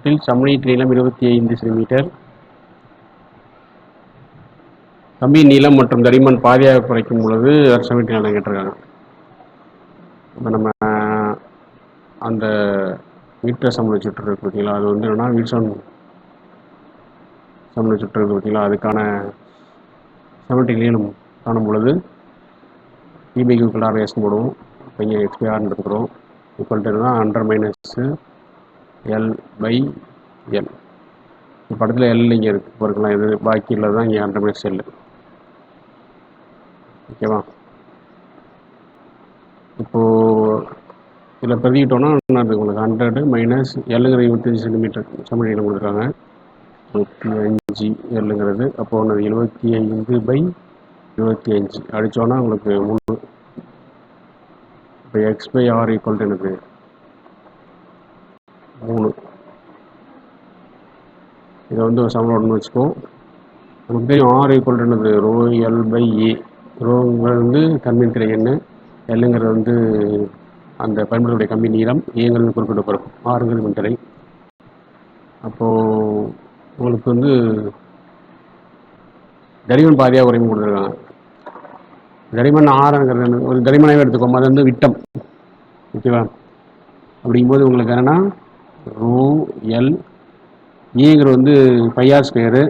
இதில் சமநீட் நீளம் இருபத்தி ஐந்து சென்டிமீட்டர். கம்பி நீளம் மற்றும் தடிமன் பாதியாக குறைக்கும் பொழுது சமநீட் நீளம் கேட்டிருக்காங்க இப்போ நம்ம அந்த மீட்டர் சமணி சுற்று இருக்கு பார்த்தீங்களா அது வந்து என்னன்னா வில்சன் சமணி சுற்று இருக்கு பார்த்தீங்களா அதுக்கான சமநீட் நீளம் காணும் பொழுது இபிக்கு கிளார் எஸ் போடுவோம். இப்போ இங்கே எக்ஸ்பிஆர்னு எடுத்துக்கிறோம். இப்போ தான் hundred minus L by L இந்த படத்தில் எல் இங்கே இருக்குது பாருங்களா இது பாக்கி இல்லை தான் இங்கே ஹண்ட்ரட் மைனஸ் ஓகேவா இப்போது இதில் பிரதிக்கிட்டோன்னா என்னது உங்களுக்கு ஹண்ட்ரடு மைனஸ் எல்லுங்கிற இருபத்தஞ்சி சென்டிமீட்டர் சமநீளம் கொடுக்குறாங்க. இருபத்தி அஞ்சு எல்லுங்கிறது அப்போ ஒன்று எழுபத்தி ஐந்து பை இருபத்தி அஞ்சு. அடித்தோன்னா உங்களுக்கு மூணு இப்போ எக்ஸ் பை ஆர் ஈக்குவல் எனக்கு மூணு. இதை வந்து ஒரு சமன்பாடுன்னு வச்சுக்கோ. நமக்கு தெரியும் ஆர் ஈக்குவல் என்னது? ரோ எல் பை ஏ ரோங்கிறது வந்து கண்மின் திரை எண்ணு. எல்லுங்கிறது வந்து அந்த பயன்படுத்தக்கூடிய கம்பி நீளம். ஏங்கிறது குறிப்பிட்ட பரப்பு ஆறுங்கிறது மின்தடை அப்போது உங்களுக்கு வந்து தரிமன் பாதியாக குறைப்பு கொடுத்துருக்காங்க. தரிமன் ஆறுங்கிறது ஒரு தரிமனாகவே எடுத்துக்கோம் அது வந்து விட்டம். ஓகேவா? அப்படிங்கும்போது உங்களுக்கு என்னென்னா ரூ எல். ஈங்கிறது வந்து பையார் ஸ்கொயரு.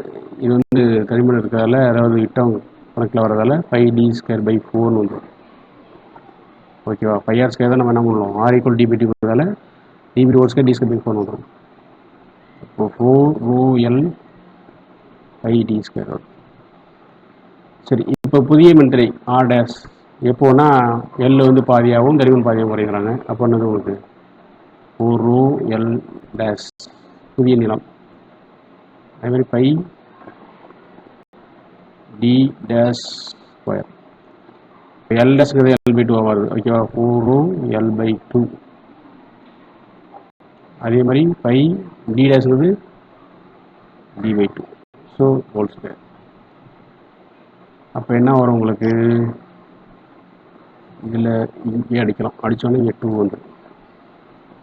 இது வந்து தடிமன் இருக்கிறதால அதாவது இட்டம் கணக்கில் வர்றதால ஃபைவ் டி ஸ்கொயர் பை ஃபோர்னு வந்துடும் ஓகேவா? பையார் ஸ்கொயர் தான் நம்ம என்ன பண்ணுவோம்? ஆர் ஈக்குவல் டிபிடி கொடுத்ததால டிபிடி ஒரு square D square by four வந்துடும் இப்போ ஃபோர் ரூ எல் ஃபைவ் டி ஸ்கொயர். சரி இப்போ புதிய மின்திரை ஆர் டேஸ் எப்போனா எல் வந்து பாதியாகவும் கரிமன் பாதியாகவும் குறைக்கிறாங்க அப்போ என்னது உங்களுக்கு? Four rho L dash. புதிய நிலம் அதே மாதிரி pi D dash square. L டேஷ்ங்கிறது L by டூவாக வருது. ஓகேவா? Four rho L by two. அதே மாதிரி by D டேஷ்ங்கிறது D by two. So whole square அப்போ என்ன வரும் உங்களுக்கு? இதில் இங்கே அடிக்கலாம். அடித்தோன்னே இங்கே டூ வந்துடும்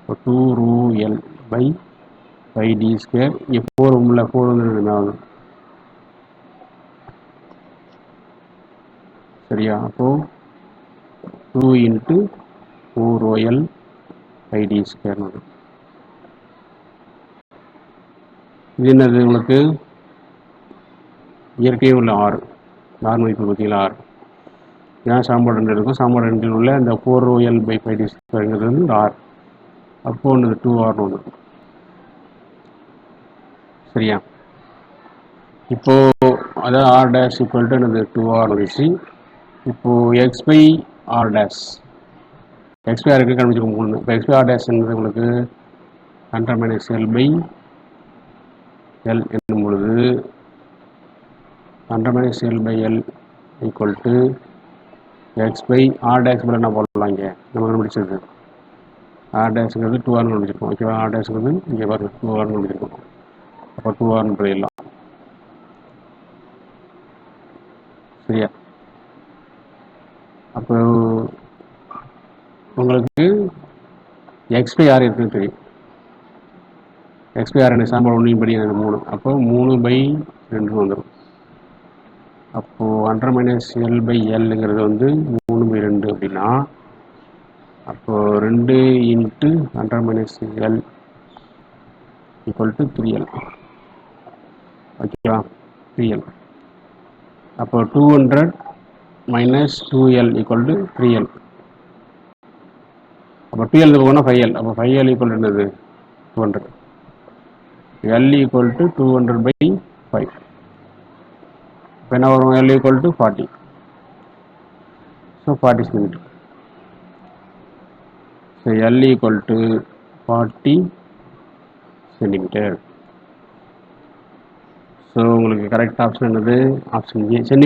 இப்போ two rho L by five D square இங்கே ஃபோர் உள்ள ஃபோர் வந்து ஆகும்? சரியா? அப்போது டூ இன்ட்டு ஃபோர் ஓஎல் ஃபைவ் டி ஸ்கொயர் வரும். இது என்னது உங்களுக்கு? இயற்கையே உள்ள ஆறு ஆறு மதிப்பு பார்த்தீங்களா ஆறு ஏன்னா சாம்பாடு ரெண்டு இருக்கும். சாம்பாடு ரெண்டில் உள்ள இந்த ஃபோர் ஓஎல் பை ஃபைவ் டி ஸ்கொயருங்கிறது வந்து ஆறு அப்போ ஒன்று டூ ஆர்னு ஒன்று சரியா? இப்போ அதாவது ஆர் டேஷ் ஈக்குவல் டு எனது டூ ஆர் வந்துச்சு இப்போ X by R dash X by ஆருக்கு கண்டுபிடிச்சிருக்கோம் மூணு. இப்போ எக்ஸ் பை ஆர் டேஷ்ன்றது உங்களுக்கு? Hundred minus L by L என்னும் பொழுது hundred minus L by L equal to X by R dash என்ன போடலாம் இங்கே? நம்ம கண்டுபிடிச்சது. ஆர் டேஷ்ங்கிறது டூ ஆர்னு கண்டுபிடிச்சிருக்கோம் ஓகேவா ஆர் டேஷ்ங்கிறது இங்கே பாருங்க டூ ஆர்னு கண்டுபிடிச்சிருக்கோம் அப்போ டூ ஆர்னு போயிடலாம் சரியா அப்போ உங்களுக்கு எக்ஸ்பிஆர் ஆர் இருக்குன்னு தெரியும் எக்ஸ்பிஆர் ஆர் என்ன சாம்பார் ஒன்றையும் படி எனக்கு மூணு அப்போ மூணு பை ரெண்டு வந்துடும் அப்போது ஹண்ட்ரட் மைனஸ் எல் பை எல்லுங்கிறது வந்து மூணு பை ரெண்டு அப்படின்னா அப்போது ரெண்டு into hundred minus L equal to three L ஓகேவா? த்ரீ எல் அப்போ two hundred minus two L equal to three L அப்போ டூ எல் போனால் ஃபைவ் எல் அப்போ ஃபைவ் எல் ஈக்குவல் என்னது? Two hundred L equal to two hundred by five இப்போ என்ன வரும்? L equal to forty so forty centimetre so L equal to forty centimetre so உங்களுக்கு correct option என்னது? Option A centi